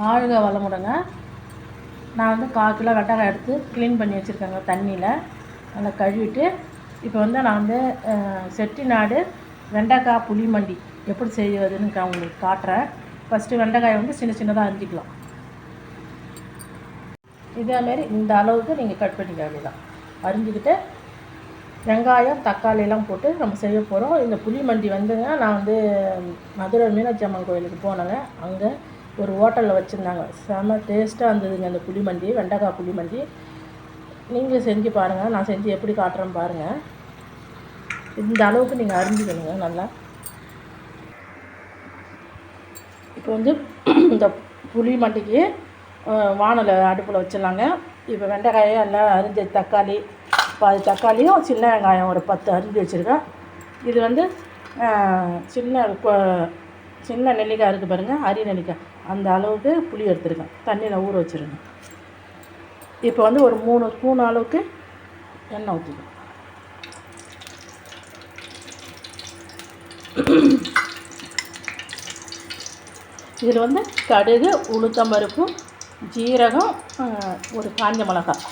வாழ்க வளமுடங்க. நான் வந்து கால் கிலோ வெண்டக்காய் எடுத்து க்ளீன் பண்ணி வச்சுருக்கேங்க தண்ணியில். நல்லா கழுவிட்டு இப்போ வந்து நான் வந்து செட்டிநாடு வெண்டைக்காய் புளிமண்டி எப்படி செய்வதுன்னு உங்களுக்கு காட்டுறேன். ஃபஸ்ட்டு வெண்டைக்காயை வந்து சின்ன சின்னதாக அரிஞ்சிக்கலாம். இதேமாரி இந்த அளவுக்கு நீங்கள் கட் பண்ணிக்க வேண்டியதான் அரிஞ்சிக்கிட்டு வெங்காயம் தக்காளி எல்லாம் போட்டு நம்ம செய்ய போகிறோம் இந்த புளிமண்டி வந்துங்க நான் வந்து மதுரை மீனாட்சி அம்மன் கோயிலுக்கு போனேங்க. அங்கே ஒரு ஹோட்டலில் வச்சுருந்தாங்க. செம டேஸ்ட்டாக இருந்ததுங்க அந்த புளிமண்டி வெண்டைக்காய் புளிமண்டி நீங்களும் செஞ்சு பாருங்கள் நான் செஞ்சு எப்படி காட்டுறேன்னு பாருங்கள் இந்த அளவுக்கு நீங்கள் அரிஞ்சிக்கணுங்க நல்லா. இப்போ வந்து இந்த புளி மண்டிக்கு வானலை அடுப்பில் வச்சிடலாங்க. இப்போ வெண்டைக்காயை எல்லாம் அரிஞ்ச தக்காளி பாதி தக்காளியும் சின்ன வெங்காயம் ஒரு பத்து அரிஞ்சு வச்சுருக்கேன். இது வந்து சின்ன சின்ன நெல்லிக்காய் இருக்குது பாருங்கள் அரி நெல்லிக்காய். அந்த அளவுக்கு புளி எடுத்துருக்கேன். தண்ணியில் ஊற வச்சுருங்க. இப்போ வந்து ஒரு மூணு ஸ்பூன் அளவுக்கு எண்ணெய் ஊற்றிக்கணும் இதில் வந்து கடுகு உளுத்தம் பருப்பு ஜீரகம் ஒரு காஞ்ச மிளகாய்.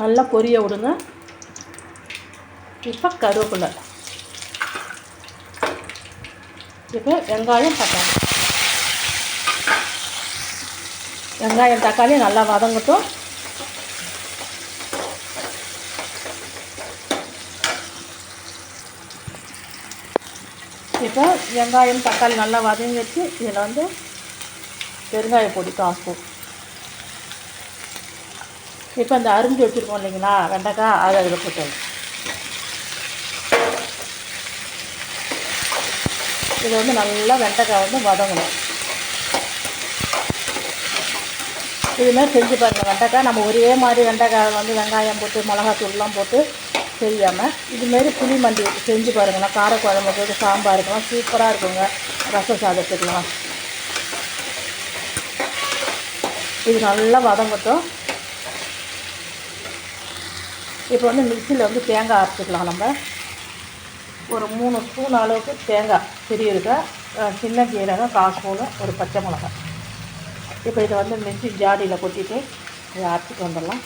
நல்லா பொரிய விடுங்க. இப்போ கருவேப்பிலை. இப்போ வெங்காயம் தக்காளி. வெங்காயம் தக்காளி நல்லா வதங்கட்டும். இப்போ வெங்காயம் தக்காளி நல்லா வதங்கி வச்சு இதில் வந்து பெருங்காய பொடி காசு இப்போ இந்த அரிஞ்சு வச்சுருக்கோம் இல்லைங்களா? வெண்டைக்காய் அதை அதில் போட்டு இது வந்து நல்லா வெண்டைக்காய் வந்து வதங்கணும். இதுமாரி செஞ்சு பாருங்கள் வெண்டைக்காய். நம்ம ஒரே மாதிரி வெண்டைக்காய் வந்து வெங்காயம் போட்டு மிளகாத்தூள்லாம் போட்டு செய்யாமல் இதுமாரி புளி மண்டி செஞ்சு பாருங்களேன் சாம்பார் சாம்பாருக்கெல்லாம் சூப்பராக இருக்குங்க. ரச சாதத்துக்கெலாம் இது நல்லா வதங்கட்டும். இப்போ வந்து மிக்சியில் வந்து தேங்காய் அரைச்சிக்கலாம் நம்ம. ஒரு மூணு ஸ்பூன் அளவுக்கு தேங்காய் பெரியதுக்காய் சின்ன ஜீரகம் கால் ஸ்பூனு ஒரு பச்சை மிளகாய். இப்போ இதை வந்து மிக்சி ஜாடியில் கொட்டிட்டு இதை அரைச்சிட்டு வந்துடலாம்.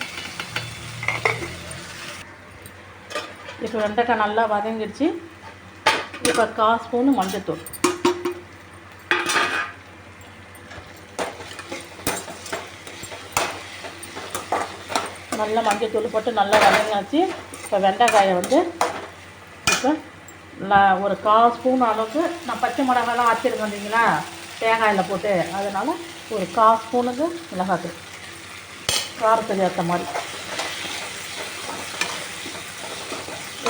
இப்போ வெண்டைக்காய் நல்லா வதங்கிடுச்சு. இப்போ கால் ஸ்பூனு மஞ்சத்தூள். நல்லா மஞ்சத்தூள் போட்டு நல்லா வதங்கியாச்சு. இப்போ வெண்டைக்காயை வந்து இப்போ ஒரு கால் ஸ்பூன் அளவுக்கு நான் பச்சை மிளகாலாம் அரைச்சிருக்கேன் இல்லைங்களா தேங்காயில் போட்டு. அதனால் ஒரு கால் ஸ்பூனுக்கு மிளகாத்தூள். காரத்துக்கு ஏற்ற மாதிரி.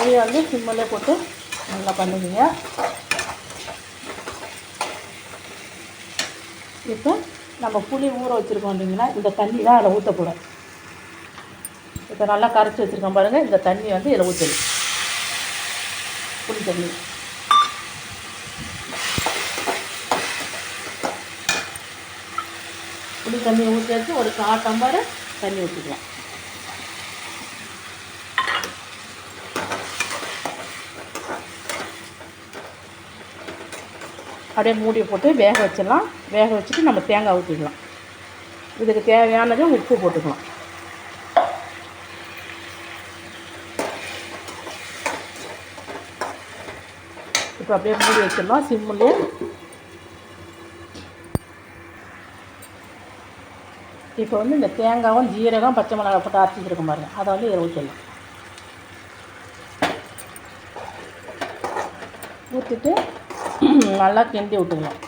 இதை வந்து சிம்மில் போட்டு நல்லா பண்ணுவீங்க இப்போ நம்ம புளி ஊற வச்சுருக்கோம் இல்லைங்களா இந்த தண்ணி தான் அதில் ஊற்றக்கூடாது. இப்போ நல்லா கரைச்சி வச்சுருக்கோம் பாருங்கள் இந்த தண்ணி வந்து இதில் ஊற்றணும். புளி தண்ணி புளி தண்ணி ஊற்றி ஒரு கால் தண்ணி ஊற்றிக்கலாம் அப்படியே மூடி போட்டு வேக வச்சிடலாம். வேக வச்சுட்டு நம்ம தேங்காய் ஊற்றிக்கலாம் இதுக்கு தேவையானது உப்பு போட்டுக்கலாம். இப்போ அப்படியே மூடி வச்சிடலாம். சிம்முலேயே இப்போ வந்து இந்த தேங்காவும் ஜீரகம் பச்சை மிளகாய் போட்டு அரைச்சி வச்சிருக்கோம் பாருங்க. அதை வந்து இதில் ஊற்றிடலாம் ஊற்றிட்டு நல்லா கிண்டி விட்டுக்கலாம்.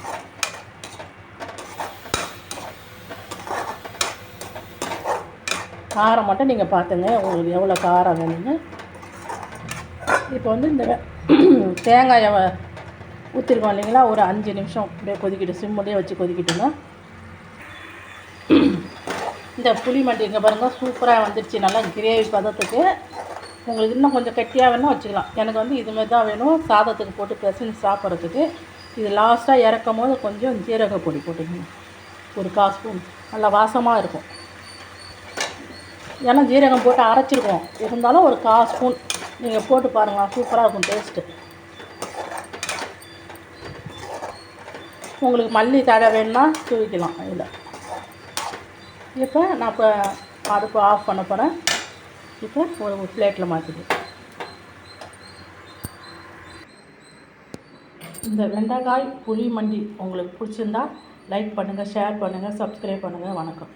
காரம் மட்டும் நீங்கள் பார்த்துங்க. உங்களுக்கு எவ்வளோ காரம் வேணுங்க இப்போ வந்து இந்த தேங்காயை ஊற்றிருக்கோம் இல்லைங்களா? ஒரு அஞ்சு நிமிஷம் அப்படியே கொதிக்கிட்டு சிம்முலேயே வச்சு கொதிக்கிட்டுங்க. இந்த புளி மண்டி இங்கே பாருங்கள் சூப்பராக வந்துடுச்சு நல்லா கிரேவி பதத்துக்கு. உங்களுக்கு இன்னும் கொஞ்சம் கட்டியாக வேணும் வச்சுக்கலாம். எனக்கு வந்து இதுமாரி தான் வேணும். சாதத்துக்கு போட்டு பிசைஞ்சு சாப்பிட்றதுக்கு. இது லாஸ்ட்டாக இறக்கும் போது கொஞ்சம் ஜீரக பொடி போட்டுக்கணும் ஒரு கால் ஸ்பூன். நல்லா வாசமாக இருக்கும். ஏன்னா ஜீரகம் போட்டு அரைச்சிருக்கோம். இருந்தாலும் ஒரு கால் ஸ்பூன். நீங்கள் போட்டு பாருங்கள் சூப்பராக இருக்கும் டேஸ்ட்டு உங்களுக்கு மல்லி தடை வேணும்னா தூவிக்கலாம் இதில். இப்போ நான் இப்போ அடுப்பு ஆஃப் பண்ண போகிறேன் இப்போ ஒரு பிளேட்டில் மாற்றிக்கலாம் இந்த வெண்டைக்காய் புளி மண்டி உங்களுக்கு பிடிச்சிருந்தா லைக் பண்ணுங்கள் ஷேர் பண்ணுங்கள் சப்ஸ்கிரைப் பண்ணுங்கள் வணக்கம்.